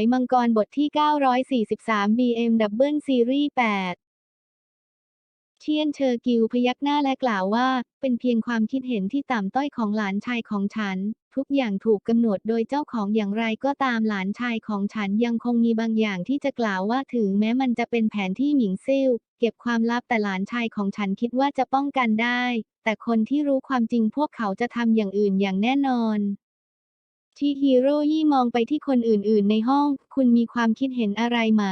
ยมังกรบทที่ 943 BMW Series 8เชียนเชอร์กิวพยักหน้าและกล่าวว่า เป็นเพียงความคิดเห็นที่ต่ำต้อยของหลานชายของฉัน ทุกอย่างถูกกำหนดโดยเจ้าของอย่างไรก็ตามหลานชายของฉันยังคงมีบางอย่างที่จะกล่าวว่าถึงแม้มันจะเป็นแผนที่หมิงซิ่วเก็บความลับแต่หลานชายของฉันคิดว่าจะป้องกันได้ แต่คนที่รู้ความจริงพวกเขาจะทำอย่างอื่นอย่างแน่นอน ชิฮิโร่ยี่มองไปที่คนอื่นๆ ในห้อง คุณมีความคิดเห็นอะไรไหม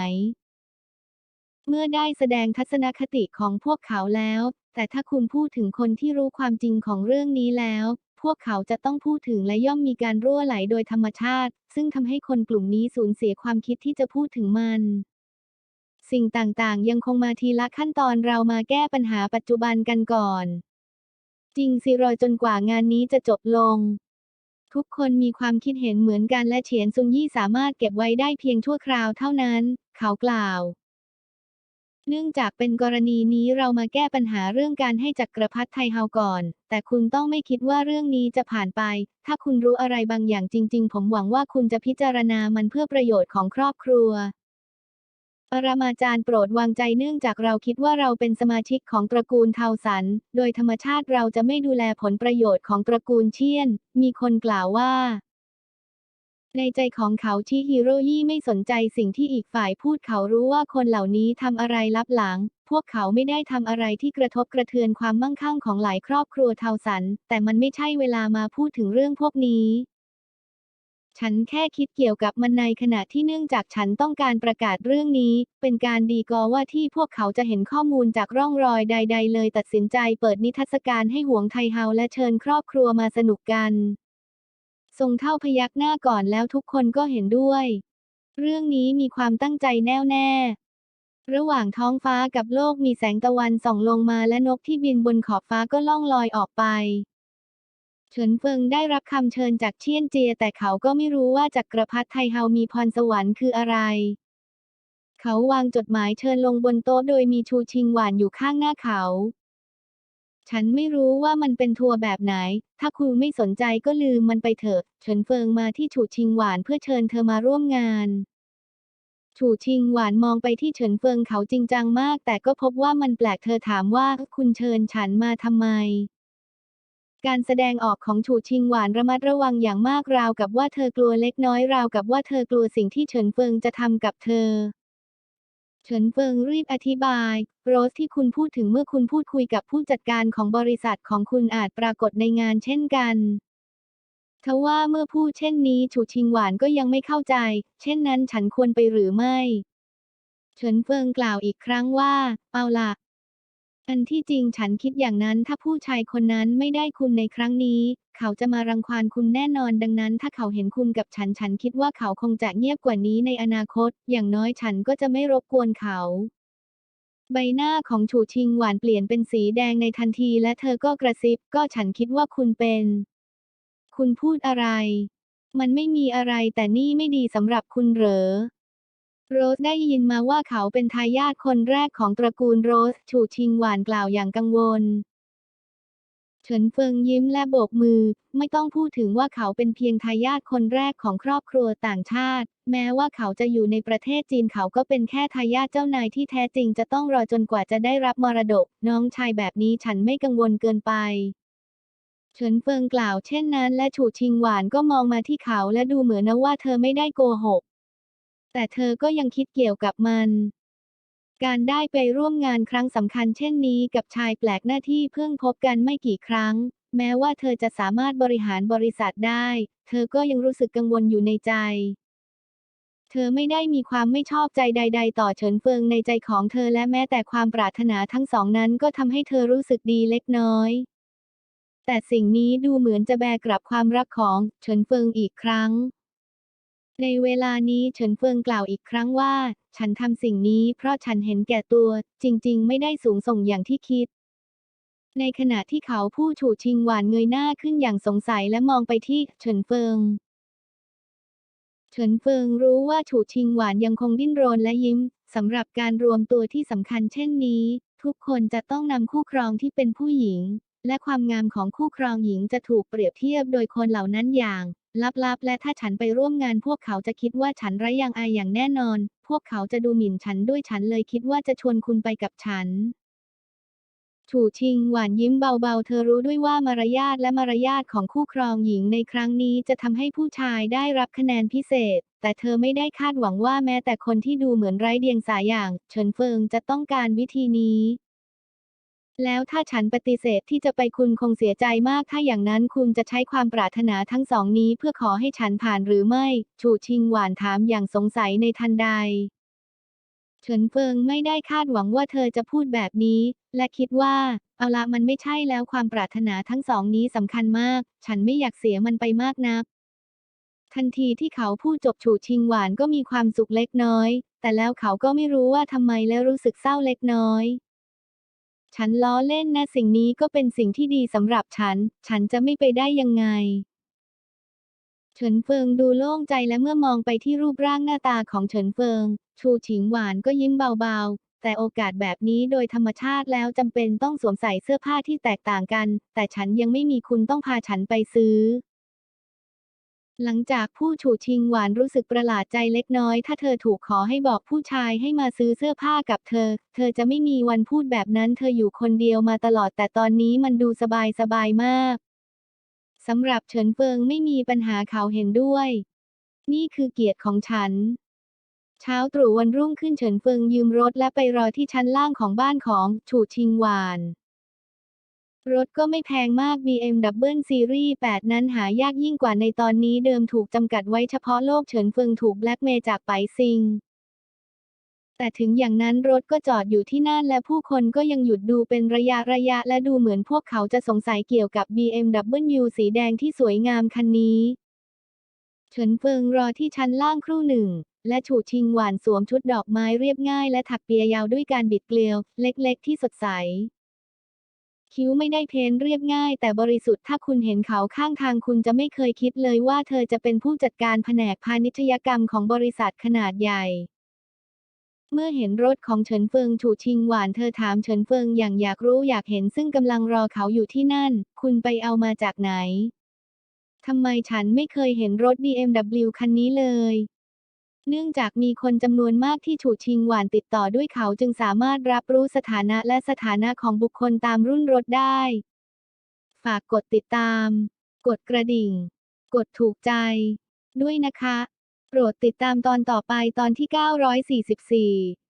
เมื่อได้แสดงทัศนคติของพวกเขาแล้ว แต่ถ้าคุณพูดถึงคนที่รู้ความจริงของเรื่องนี้แล้ว พวกเขาจะต้องพูดถึงและย่อมมีการรั่วไหลโดยธรรมชาติ ซึ่งทำให้คนกลุ่มนี้สูญเสียความคิดที่จะพูดถึงมันสิ่งต่างๆ ยังคงมาทีละขั้นตอนเรามาแก้ปัญหาปัจจุบันกันก่อน จริงสิรอจนกว่างานนี้จะจบลง ทุกคนมีความคิดเห็นเหมือนกันและเฉียนซุนยี่สามารถเก็บไว้ได้เพียงชั่วคราวเท่านั้น เขากล่าว เนื่องจากเป็นกรณีนี้เรามาแก้ปัญหาเรื่องการให้จักรพรรดิไทเฮาก่อน แต่คุณต้องไม่คิดว่าเรื่องนี้จะผ่านไป ถ้าคุณรู้อะไรบางอย่างจริง ๆ ผมหวังว่าคุณจะพิจารณามันเพื่อประโยชน์ของครอบครัว ปรมาจารย์โปรดวางใจเนื่องจากเราคิดว่าเราเป็นสมาชิกของตระกูลเทาสัน โดยธรรมชาติเราจะไม่ดูแลผลประโยชน์ของตระกูลเชียน มีคนกล่าวว่า ในใจของเขาชิฮิโรยี่ไม่สนใจสิ่งที่อีกฝ่ายพูดเขารู้ว่าคนเหล่านี้ทำอะไรลับหลัง พวกเขาไม่ได้ทำอะไรที่กระทบกระเทือนความมั่งคั่งของหลายครอบครัวเทาสัน แต่มันไม่ใช่เวลามาพูดถึงเรื่องพวกนี้ ฉันแค่คิดเกี่ยวกับมันในขณะที่เนื่องจากฉันต้องการประกาศเรื่องนี้ เป็นการดีกอว่าที่พวกเขาจะเห็นข้อมูลจากร่องรอยใด ๆ เลยตัดสินใจเปิดนิทรรศการให้หวงไทเฮาและเชิญครอบครัวมาสนุกกันทรงเท่าพยักหน้าก่อนแล้วทุกคนก็เห็นด้วย เรื่องนี้มีความตั้งใจแน่วแน่ระหว่างท้องฟ้ากับโลกมีแสงตะวันส่องลงมาและนกที่บินบนขอบฟ้าก็ล่องลอยออกไป เฉินเฟิงได้รับคำเชิญจากเชียนเจีย แต่เขาก็ไม่รู้ว่าจักรพรรดิไทเฮามีพรสวรรค์คืออะไร เขาวางจดหมายเชิญลงบนโต๊ะโดยมีชูชิงหวานอยู่ข้างหน้าเขา ฉันไม่รู้ว่ามันเป็นทัวร์แบบไหน ถ้าคุณไม่สนใจก็ลืมมันไปเถอะ เฉินเฟิงมาที่ฉูชิงหวานเพื่อเชิญเธอมาร่วมงานฉูชิงหวานมองไปที่เฉินเฟิงเขาจริงจังมาก แต่ก็พบว่ามันแปลกเธอถามว่าคุณเชิญฉันมาทำไม การแสดงออกของฉูชิงหวานระมัดระวังอย่างมากราวกับว่าเธอกลัวเล็กน้อยราวกับว่าเธอกลัวสิ่งที่เฉินเฟิงจะทำกับเธอ เฉินเฟิงรีบอธิบาย โรสที่คุณพูดถึงเมื่อคุณพูดคุยกับผู้จัดการของบริษัทของคุณอาจปรากฏในงานเช่นกันทว่าเมื่อพูดเช่นนี้ฉูชิงหวานก็ยังไม่เข้าใจ เช่นนั้นฉันควรไปหรือไม่ เฉินเฟิงกล่าวอีกครั้งว่า เอาล่ะ อันที่จริงฉันคิดอย่างนั้นถ้าผู้ชายคนนั้นไม่ได้คุณในครั้งนี้ เขาจะมารังควานคุณแน่นอนดังนั้น ถ้าเขาเห็นคุณกับฉันฉันคิดว่าเขาคงจะเงียบกว่านี้ในอนาคต อย่างน้อยฉันก็จะไม่รบกวนเขา ใบหน้าของฉูชิงหวานเปลี่ยนเป็นสีแดงในทันทีและเธอก็กระซิบ ก็ฉันคิดว่าคุณเป็น คุณพูดอะไร มันไม่มีอะไรแต่นี่ไม่ดีสำหรับคุณเหรอ โรสได้ยินมาว่าเขาเป็นทายาทคนแรกของตระกูลโรส ฉูชิงหวานกล่าวอย่างกังวล เฉินเฟิงยิ้มและโบกมือ ไม่ต้องพูดถึงว่าเขาเป็นเพียงทายาทคนแรกของครอบครัวต่างชาติ แม้ว่าเขาจะอยู่ในประเทศจีนเขาก็เป็นแค่ทายาทเจ้านายที่แท้จริงจะต้องรอจนกว่าจะได้รับมรดก น้องชายแบบนี้ฉันไม่กังวลเกินไปเฉินเฟิงกล่าวเช่นนั้น และฉูชิงหวานก็มองมาที่เขาและดูเหมือนนะว่าเธอไม่ได้โกหก แต่เธอก็ยังคิดเกี่ยวกับมัน การได้ไปร่วมงานครั้งสำคัญเช่นนี้กับชายแปลกหน้าที่เพิ่งพบกันไม่กี่ครั้ง แม้ว่าเธอจะสามารถบริหารบริษัทได้ เธอก็ยังรู้สึกกังวลอยู่ในใจ เธอไม่ได้มีความไม่ชอบใจใด ๆ ต่อเฉินเฟิงในใจของเธอและแม้แต่ความปรารถนาทั้งสองนั้นก็ทำให้เธอรู้สึกดีเล็กน้อย แต่สิ่งนี้ดูเหมือนจะแบกกลับความรักของเฉินเฟิงอีกครั้ง ในเวลานี้เฉินเฟิงกล่าวอีกครั้งว่า ฉันทำสิ่งนี้เพราะฉันเห็นแก่ตัว จริง ๆ ไม่ได้สูงส่งอย่างที่คิด ในขณะที่เขาผู้ฉูชิงหวานเงยหน้าขึ้นอย่างสงสัยและมองไปที่เฉินเฟิง เฉินเฟิงรู้ว่าฉูชิงหวานยังคงดิ้นรนและยิ้มสำหรับการรวมตัวที่สำคัญเช่นนี้ ทุกคนจะต้องนำคู่ครองที่เป็นผู้หญิง และความงามของคู่ครองหญิงจะถูกเปรียบเทียบโดยคนเหล่านั้นอย่าง ลับๆ และถ้าฉันไปร่วมงานพวกเขาจะคิดว่าฉันไร้ยางอายอย่างแน่นอน พวกเขาจะดูหมิ่นฉันด้วยฉันเลยคิดว่าจะชวนคุณไปกับฉันฉู่ชิงหวานยิ้มเบาๆ เธอรู้ด้วยว่ามารยาทและมารยาทของคู่ครองหญิงในครั้งนี้จะทำให้ผู้ชายได้รับคะแนนพิเศษ แต่เธอไม่ได้คาดหวังว่าแม้แต่คนที่ดูเหมือนไร้เดียงสาอย่าง เฉินเฟิงจะต้องการวิธีนี้ แล้วถ้าฉันปฏิเสธที่จะไปคุณคงเสียใจมาก ถ้าอย่างนั้นคุณจะใช้ความปรารถนาทั้งสองนี้เพื่อขอให้ฉันผ่านหรือไม่ฉู่ชิงหวานถามอย่างสงสัยในทันใด เฉินเฟิงไม่ได้คาดหวังว่าเธอจะพูดแบบนี้ และคิดว่า เอาละมันไม่ใช่แล้วความปรารถนาทั้งสองนี้สำคัญมาก ฉันไม่อยากเสียมันไปมากนัก ทันทีที่เขาพูดจบฉู่ชิงหวานก็มีความสุขเล็กน้อย แต่แล้วเขาก็ไม่รู้ว่าทำไมและรู้สึกเศร้าเล็กน้อย ฉันล้อเล่นนะสิ่งนี้ก็เป็นสิ่งที่ดีสำหรับฉัน ฉันจะไม่ไปได้ยังไง เฉินเฟิงดูโล่งใจและเมื่อมองไปที่รูปร่างหน้าตาของเฉินเฟิง ชูฉิงหวานก็ยิ้มเบาๆ แต่โอกาสแบบนี้โดยธรรมชาติแล้วจำเป็นต้องสวมใส่เสื้อผ้าที่แตกต่างกัน แต่ฉันยังไม่มีคุณต้องพาฉันไปซื้อ หลังจากผู้ฉูชิงหวานรู้สึกประหลาดใจเล็กน้อย ถ้าเธอถูกขอให้บอกผู้ชายให้มาซื้อเสื้อผ้ากับเธอ เธอจะไม่มีวันพูดแบบนั้น เธออยู่คนเดียวมาตลอด แต่ตอนนี้มันดูสบายสบายมากสำหรับเฉินเฟิงไม่มีปัญหาเขาเห็นด้วย นี่คือเกียรติของฉัน เช้าตรู่วันรุ่งขึ้นเฉินเฟิงยืมรถและไปรอที่ชั้นล่างของบ้านของฉูชิงหวาน รถก็ไม่แพงมาก BMW Series 8 นั้นหายากยิ่งกว่าในตอนนี้เดิมถูกจำกัดไว้เฉพาะโลกเฉินเฟิงถูกแบล็กเมย์จากไปซิง แต่ถึงอย่างนั้นรถก็จอดอยู่ที่นั่นและผู้คนก็ยังหยุดดูเป็นระยะระยะและดูเหมือนพวกเขาจะสงสัยเกี่ยวกับ BMW สีแดงที่สวยงามคันนี้ เฉินเฟิงรอที่ชั้นล่างครู่หนึ่งและฉูชิงหวานสวมชุดดอกไม้เรียบง่ายและถักเปียยาวด้วยการบิดเกลียว เล็กๆ ที่สดใส คิ้วไม่ได้เพ้นเรียบง่าย แต่บริสุทธิ์ถ้าคุณเห็นเขาข้างทางคุณจะไม่เคยคิดเลยว่าเธอจะเป็นผู้จัดการแผนกพาณิชยกรรมของบริษัทขนาดใหญ่ เมื่อเห็นรถของเฉินเฟิงฉู่ชิงหวานเธอถามเฉินเฟิงอย่างอยากรู้อยากเห็นซึ่งกำลังรอเขาอยู่ที่นั่น คุณไปเอามาจากไหนทำไมฉันไม่เคยเห็นรถ BMW คันนี้เลย เนื่องจากมีคนจำนวนมากที่ฉู่ชิงหวานติดต่อด้วยเขาจึงสามารถรับรู้สถานะและสถานะของบุคคลตามรุ่นรถได้ ฝากกดติดตาม กดกระดิ่ง กดถูกใจ ด้วยนะคะ โปรดติดตามตอนต่อไปตอนที่ 944